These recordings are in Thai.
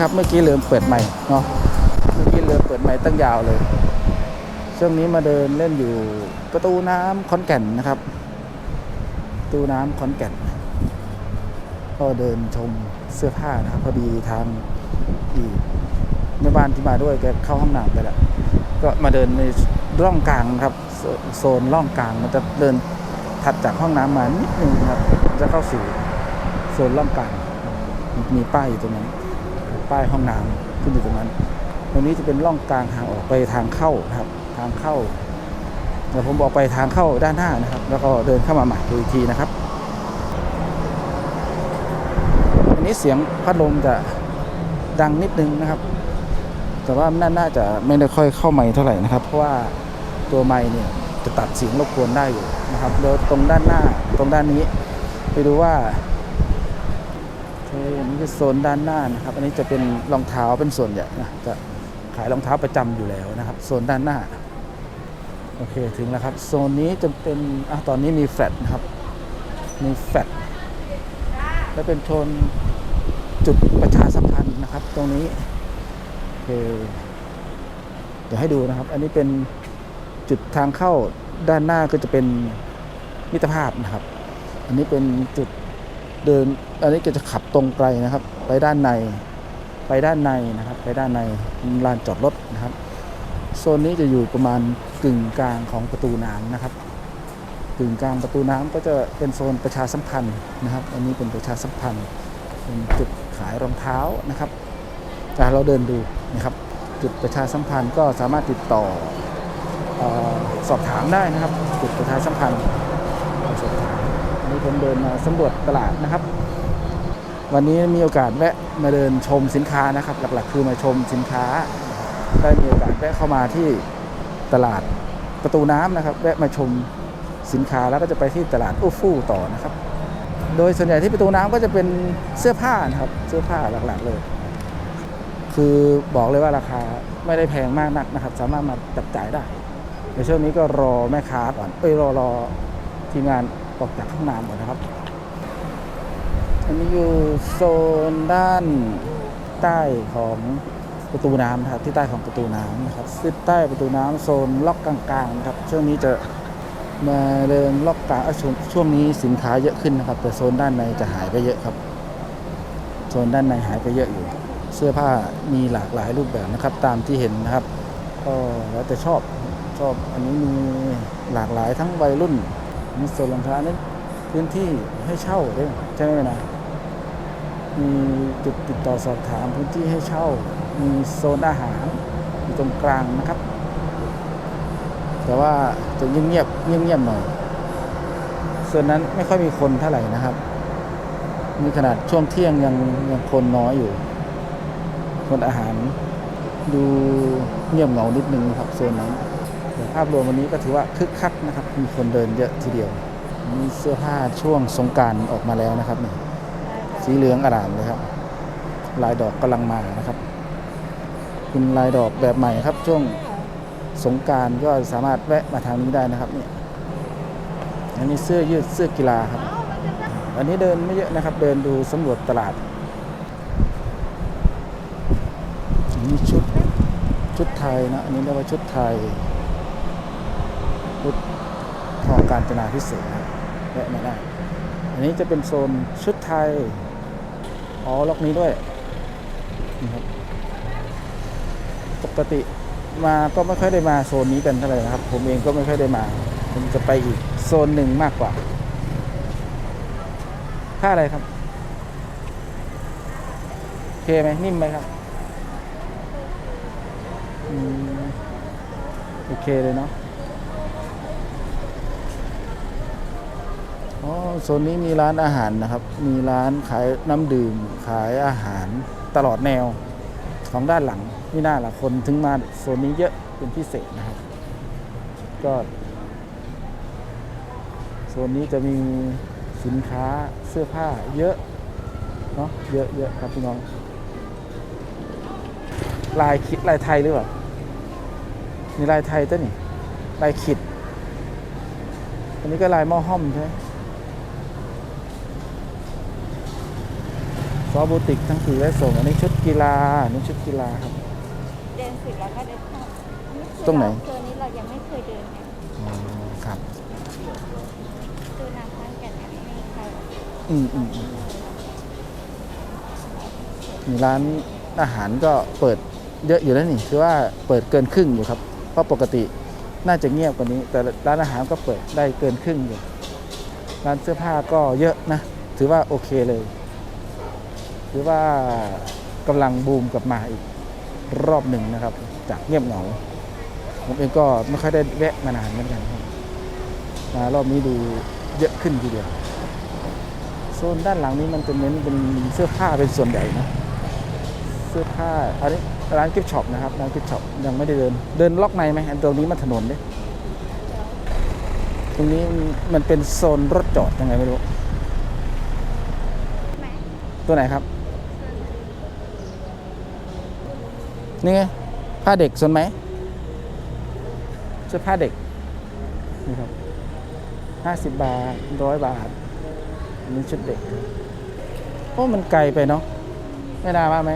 ครับ เมื่อกี้เลืมเปิดใหม่เนาะเมื่อกี้เลืมเปิดใหม่ตั้งยาวเลย ช่วงนี้มาเดินเล่นอยู่ประตูน้ำขอนแก่นนะครับประตูน้ำขอนแก่น ก็เดินชมเสื้อผ้านะครับพอดีทางอีกแม่บ้านที่มาด้วยแกเข้าห้องน้ำไปแล้วก็มาเดินในร่องกลางครับ โซนร่องกลางมันจะเดินถัดจากห้องน้ำมานิดนึงนะครับ จะเข้าสู่โซนร่องกลางมีป้ายอยู่ตรงนั้น ป้ายห้องน้ำขึ้นอยู่ตรงนั้น ตรงนี้จะเป็นร่องกลางทางออกไปทางเข้านะครับ ทางเข้าเดี๋ยวผมบอกไปทางเข้าด้านหน้านะครับ แล้วก็เดินเข้ามาใหม่ดูอีกทีนะครับ อันนี้เสียงพัดลมจะดังนิดนึงนะครับ แต่ว่าน่านาจะไม่ได้ค่อยเข้าไมค์เท่าไหร่นะครับ เพราะว่าตัวไมค์เนี่ยจะตัดเสียงรบกวนได้อยู่นะครับแล้วตรงด้านหน้าตรงด้านนี้ ไปดูว่า คือโซนด้านหน้านะครับ อันนี้จะเป็นรองเท้าเป็นส่วนใหญ่นะจะขายรองเท้าประจำอยู่แล้วนะครับ โซนด้านหน้า โอเคถึงแล้วครับ โซนนี้จะเป็นอะตอนนี้มีแฟลตนะครับ มีแฟลตและเป็นโซนจุดประชาสัมพันธ์นะครับ ตรงนี้โอเคเดี๋ยวให้ดูนะครับ อันนี้เป็นจุดทางเข้าด้านหน้าก็จะเป็นมิตรภาพนะครับ อันนี้เป็นจุด เดินอันนี้ก็จะขับตรงไปนะครับ ไปด้านใน ไปด้านในนะครับ ไปด้านในลานจอดรถนะครับ โซนนี้จะอยู่ประมาณกึ่งกลางของประตูน้ำนะครับกึ่งกลางประตูน้ำก็จะเป็นโซนประชาสัมพันธ์นะครับ อันนี้เป็นประชาสัมพันธ์เป็นจุดขายรองเท้านะครับจะเราเดินดูนะครับ จุดประชาสัมพันธ์ก็สามารถติดต่อออสอบถามได้นะครับ จุดประชาสัมพันธ์สอบถาม ผมเดินมาสำรวจตลาดนะครับ วันนี้มีโอกาสแวะมาเดินชมสินค้านะครับ หลักๆ คือมาชมสินค้า ได้มีโอกาสแวะเข้ามาที่ตลาดประตูน้ำนะครับ แวะมาชมสินค้าแล้วก็จะไปที่ตลาดอู้ฟู่ต่อนะครับ โดยส่วนใหญ่ที่ประตูน้ำก็จะเป็นเสื้อผ้านะครับเสื้อผ้าหลักๆเลย คือบอกเลยว่าราคาไม่ได้แพงมากนักนะครับ สามารถมาจับจ่ายได้ ในช่วงนี้ก็รอแม่ค้าก่อนเอ้ยรอรอทีมงาน ออกจากห้องน้ำก่อนนะครับ อันนี้อยู่โซนด้านใต้ของประตูน้ำนะครับที่ใต้ของประตูน้ำนะครับซึ่งใต้ประตูน้ำโซนล็อกกลางๆนะครับช่วงนี้จะมาเดินล็อกกลางช่วงช่วงนี้สินค้าเยอะขึ้นนะครับ แต่โซนด้านในจะหายไปเยอะครับ โซนด้านในหายไปเยอะอยู่ เสื้อผ้ามีหลากหลายรูปแบบนะครับ ตามที่เห็นนะครับก็แล้วแต่ชอบชอบอันนี้มีหลากหลายทั้งวัยรุ่น มีโซนรองเท้านั้นพื้นที่ให้เช่าด้วยใช่ไหมนะมีจุดติดต่อสอบถามพื้นที่ให้เช่า มีโซนอาหารอยู่ตรงกลางนะครับ แต่ว่าจะเงียบเงียบเงียบหน่อยส่วนนั้นไม่ค่อยมีคนเท่าไหร่นะครับ มีขนาดช่วงเที่ยงยังยังคนน้อยอยู่ คนอาหารดูเงียบเหงานิดนึงครับโซนนั้น ภาพรวมวันนี้ก็ถือว่าคึกคักนะครับ มีคนเดินเยอะทีเดียว มีเสื้อผ้าช่วงสงการออกมาแล้วนะครับนี่สีเหลืองอร่ามเลยครับ ลายดอกกำลังมานะครับเป็นลายดอกแบบใหม่ครับ ช่วงสงการก็สามารถแวะมาทางนี้ได้นะครับเนี่ยอันนี้เสื้อยืดเสื้อกีฬาครับ อันนี้เดินไม่เยอะนะครับ เดินดูสำรวจตลาดอันนี้ชุดชุดไทยนะอันนี้เรียกว่าชุดไทย ชุดทองการจนาพิเศษแวะมาได้ อันนี้จะเป็นโซนชุดไทย อ๋อล็อกนี้ด้วยนี่ครับปกติมาก็ไม่ค่อยได้มาโซนนี้กันเท่าไหร่นะครับ ผมเองก็ไม่ค่อยได้มา ผมจะไปอีกโซนหนึ่งมากกว่าผ้าอะไรครับโอเคไหมนิ่มไหมครับอืมโอเคเลยเนาะ อ๋อ โซนนี้มีร้านอาหารนะครับ มีร้านขายน้ำดื่ม ขายอาหารตลอดแนวของด้านหลังนี่น่าละคนถึงมาโซนนี้เยอะเป็นพิเศษนะครับ ก็โซนนี้จะมีสินค้าเสื้อผ้าเยอะเนาะเยอะเยอะครับพี่น้อง ลายคิดลายไทยหรือเปล่ามีลายไทยต้นนี่ลายขิดอันนี้ก็ลายหม้อห้อมใช่ไหม ซอบูติกทั้งขี่และส่งอันนี้ชุดกีฬาอันนี้ชุดกีฬาครับ เดินสุดแล้วก็เดินเข้าตรงไหน ตัวนี้เรายังไม่เคยเดินไงอ๋อครับ ตัวน้ำพันกันเนี่ยไม่มีใครหรอกอืมอืมอืมนี่ร้านอาหารก็เปิดเยอะอยู่แล้วนี่คือว่าเปิดเกินครึ่งอยู่ครับ เพราะปกติน่าจะเงียบกว่านี้ แต่ร้านอาหารก็เปิดได้เกินครึ่งอยู่ ร้านเสื้อผ้าก็เยอะนะ ถือว่าโอเคเลย ถือว่ากำลังบูมกลับมาอีกรอบหนึ่งนะครับ จากเงียบเหงา ผมเองก็ไม่ค่อยได้แวะมานานเหมือนกันครับมารอบนี้ดูเยอะขึ้นทีเดียวโซนด้านหลังนี้มันจะเน้นเป็นเสื้อผ้าเป็นส่วนใหญ่นะเสื้อผ้าอันนี้ร้านกิฟช็อปนะครับร้านกิฟช็อปยังไม่ได้เดิน เดินล็อกในไหมอันตรงนี้มันถนนเด้ตรงนี้มันเป็นโซนรถจอดยังไงไม่รู้ไหมตัวไหนครับ นี่ไงผ้าเด็กสนไหมเสื้อผ้าเด็กนี่ครับห้าสิบบาทร้อยบาทอันนี้ชุดเด็กโอ้มันไกลไปเนาะไม่น่ามากไหม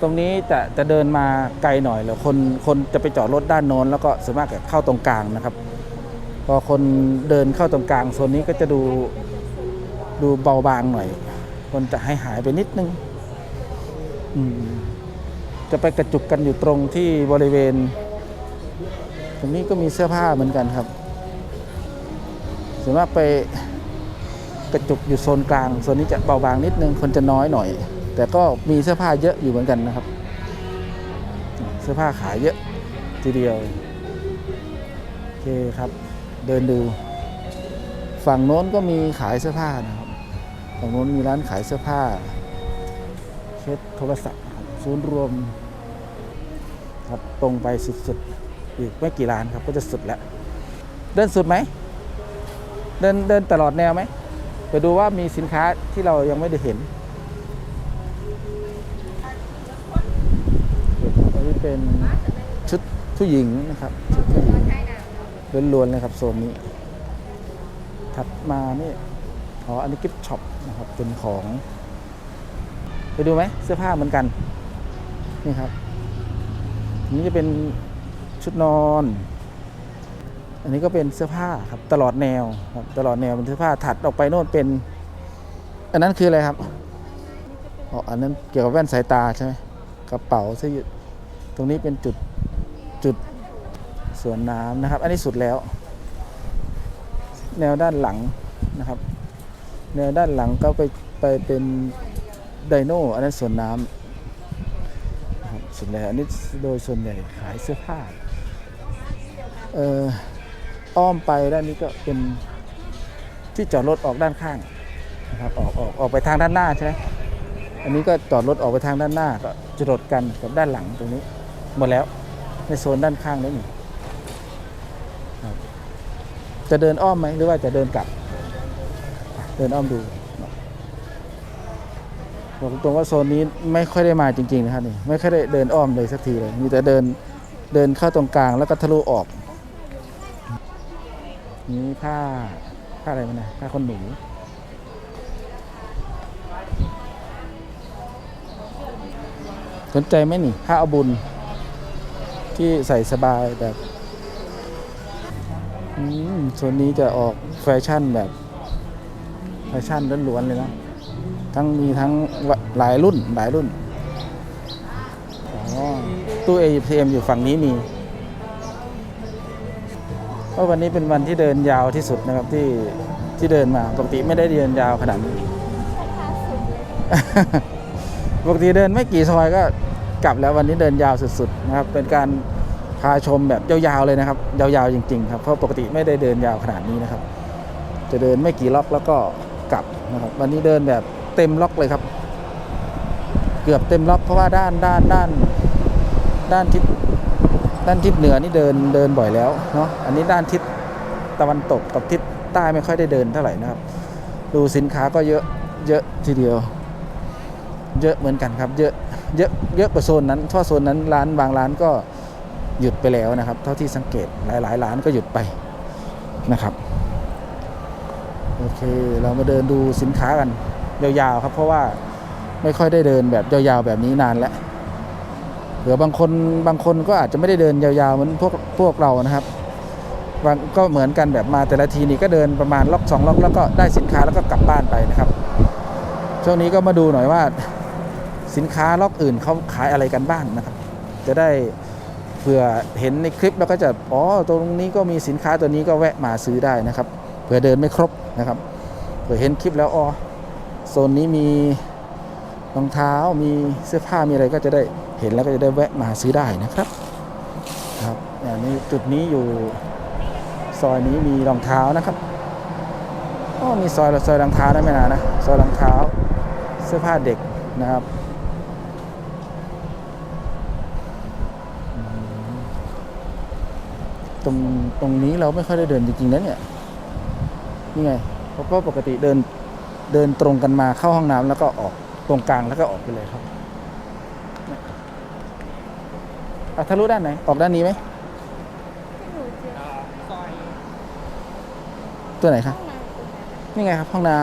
ตรงนี้จะจะเดินมาไกลหน่อยแล้วคนคนจะไปจอดรถด้านโน้นแล้วก็ส่วนมากจะเข้าตรงกลางนะครับ พอคนเดินเข้าตรงกลางโซนนี้ก็จะดูดูเบาบางหน่อย คนจะให้หายไปนิดนึง อืม จะไปกระจุกกันอยู่ตรงที่บริเวณ ตรงนี้ก็มีเสื้อผ้าเหมือนกันครับส่วนมากไปกระจุกอยู่โซนกลางโซนนี้จะเบาบางนิดนึงคนจะน้อยหน่อย แต่ก็มีเสื้อผ้าเยอะอยู่เหมือนกันนะครับ เสื้อผ้าขายเยอะทีเดียวโอเคครับ เดินดู ฝั่งโน้นก็มีขายเสื้อผ้านะครับฝั่งโน้นมีร้านขายเสื้อผ้า เช็ดโทรศัพท์ศูนย์รวม ครับ ตรงไปสุดๆ อีกไม่กี่ร้านครับก็จะสุดแล้ว เดินสุดไหม เดินเดินตลอดแนวไหมไปดูว่ามีสินค้าที่เรายังไม่ได้เห็นอันนี้เป็นชุดผู้หญิงนะครับชุดผู้หญิงล้วนๆเลยครับโซนนี้ ถัดมานี่อ๋ออันนี้กิฟช็อปนะครับเป็นของ ไปดูไหมเสื้อผ้าเหมือนกัน นี่ครับ นนี้จะเป็นชุดนอน อันนี้ก็เป็นเสื้อผ้าครับตลอดแนวครับตลอดแนวเป็นเสื้อผ้าถัดออกไปโน่นเป็น อันนั้นคืออะไรครับอ๋ออันนั้นเกี่ยวกับแว่นสายตาใช่ไหมกระเป๋าเสื้อยืดตรงนี้เป็นจุดจุดสวนน้ำนะครับ อันนี้สุดแล้ว แนวด้านหลังนะครับ แนวด้านหลังก็ไปไปเป็นไดโน่อันนั้นสวนน้ำ ครับสุดแล้วอันนี้โดยส่วนใหญ่ขายเสื้อผ้าเอ่ออ้อมไปด้านนี้ก็เป็นที่จอดรถออกด้านข้างนะครับออกออกออกไปทางด้านหน้าใช่ไหมอันนี้ก็จอดรถออกไปทางด้านหน้าก็จะรดกันกับด้านหลังตรงนี้ หมดแล้วในโซนด้านข้างนี่นี่ครับจะเดินอ้อมไหมหรือว่าจะเดินกลับ เดินอ้อมดู บอกตรงว่าโซนนี้ไม่ค่อยได้มาจริงๆนะครับนี่ไม่ค่อยได้เดินอ้อมเลยสักทีเลยมีแต่เดินเดินเข้าตรงกลางแล้วก็ทะลุออกนี่ผ้าผ้าอะไรมันนะผ้าคนหนูสนใจไหมนี่ผ้าอาบุญ ที่ใส่สบายแบบอืมโซนนี้จะออกแฟชั่นแบบ แฟชั่นล้วนๆเลยนะ ทั้งมีทั้งหลายรุ่นหลายรุ่นอ๋อตู้ ATM อยู่ฝั่งนี้มีเพราะวันนี้เป็นวันที่เดินยาวที่สุดนะครับที่ที่เดินมาปกติไม่ได้เดินยาวขนาดนี้ราคาสุดเลยปกติเดินไม่กี่ซอยก็กลับแล้ววันนี้เดินยาวสุดๆนะครับ เป็นการพาชมแบบยาวๆเลยนะครับ ยาวๆจริง ๆ ครับเพราะปกติไม่ได้เดินยาวขนาดนี้นะครับ จะเดินไม่กี่ล็อกแล้วก็กลับนะครับ วันนี้เดินแบบ เต็มล็อกเลยครับ เกือบเต็มล็อกเพราะว่าด้านด้านด้าน ด้านทิศด้านทิศเหนือนี่เดินเดินบ่อยแล้วเนาะอันนี้ด้านทิศตะวันตกกับทิศใต้ไม่ค่อยได้เดินเท่าไหร่นะครับ ดูสินค้าก็เยอะเยอะทีเดียว เยอะเหมือนกันครับ เยอะเยอะเยอะกว่าโซนนั้นเพราะโซนนั้นร้านบางร้านก็หยุดไปแล้วนะครับ เท่าที่สังเกตหลายๆร้านก็หยุดไปนะครับ โอเค เรามาเดินดูสินค้ากัน ยาวๆครับ เพราะว่าไม่ค่อยได้เดินแบบยาวๆแบบนี้นานแล้วเผื่อบางคนบางคนก็อาจจะไม่ได้เดินยาวๆเหมือนพวกพวกเรานะครับบางก็เหมือนกันแบบมาแต่ละทีนี่ก็เดินประมาณล็อกสองล็อกแล้วก็ได้สินค้าแล้วก็กลับบ้านไปนะครับ ช่วงนี้ก็มาดูหน่อยว่าสินค้าล็อกอื่นเขาขายอะไรกันบ้างนะครับ จะได้เผื่อเห็นในคลิปแล้วก็จะอ๋อตรงนี้ก็มีสินค้าตัวนี้ก็แวะมาซื้อได้นะครับเผื่อเดินไม่ครบนะครับเผื่อเห็นคลิปแล้วอ๋อ โซนนี้มีรองเท้ามีเสื้อผ้ามีอะไรก็จะได้เห็นแล้วก็จะได้แวะมาซื้อได้นะครับครับอย่างนี้จุดนี้อยู่ซอยนี้มีรองเท้านะครับอ๋อมีซอยซอยรองเท้านะไม่นานนะซอยรองเท้าเสื้อผ้าเด็กนะครับตรงตรงนี้เราไม่ค่อยได้เดินจริงๆนะเนี่ยนี่ไงเพราะว่าปกติเดิน เดินตรงกันมาเข้าห้องน้ำแล้วก็ออกตรงกลางแล้วก็ออกไปเลยครับอะทะลุด้านไหน ออกด้านนี้ไหมที่หนูเจอตัวไหนครับนี่ไงครับ ห้องน้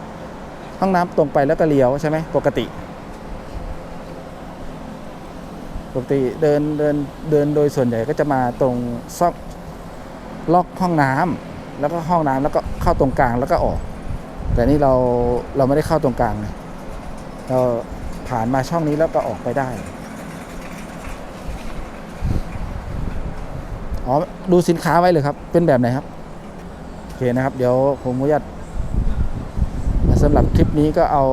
ำห้องน้ำตรงไปแล้วก็เลี้ยวใช่ไหมปกติ ปกติเดินเดินเดินโดยส่วนใหญ่ก็จะมาตรงซอกล็อกห้องน้ำแล้วก็ห้องน้ำแล้วก็เข้าตรงกลางแล้วก็ออก แต่นี่เราเราไม่ได้เข้าตรงกลางนะเราผ่านมาช่องนี้แล้วก็ออกไปได้อ๋อดูสินค้าไว้เลยครับ เป็นแบบไหนครับโอเคนะครับ เดี๋ยวผมขออนุญาตสำหรับคลิปนี้ก็เอา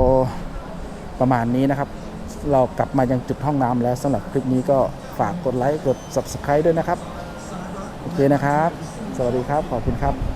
ประมาณนี้นะครับ เรากลับมายังจุดห้องน้ำแล้วสำหรับคลิปนี้ก็ฝากกดไลค์กด subscribe ด้วยนะครับ โอเคนะครับ สวัสดีครับ ขอบคุณครับ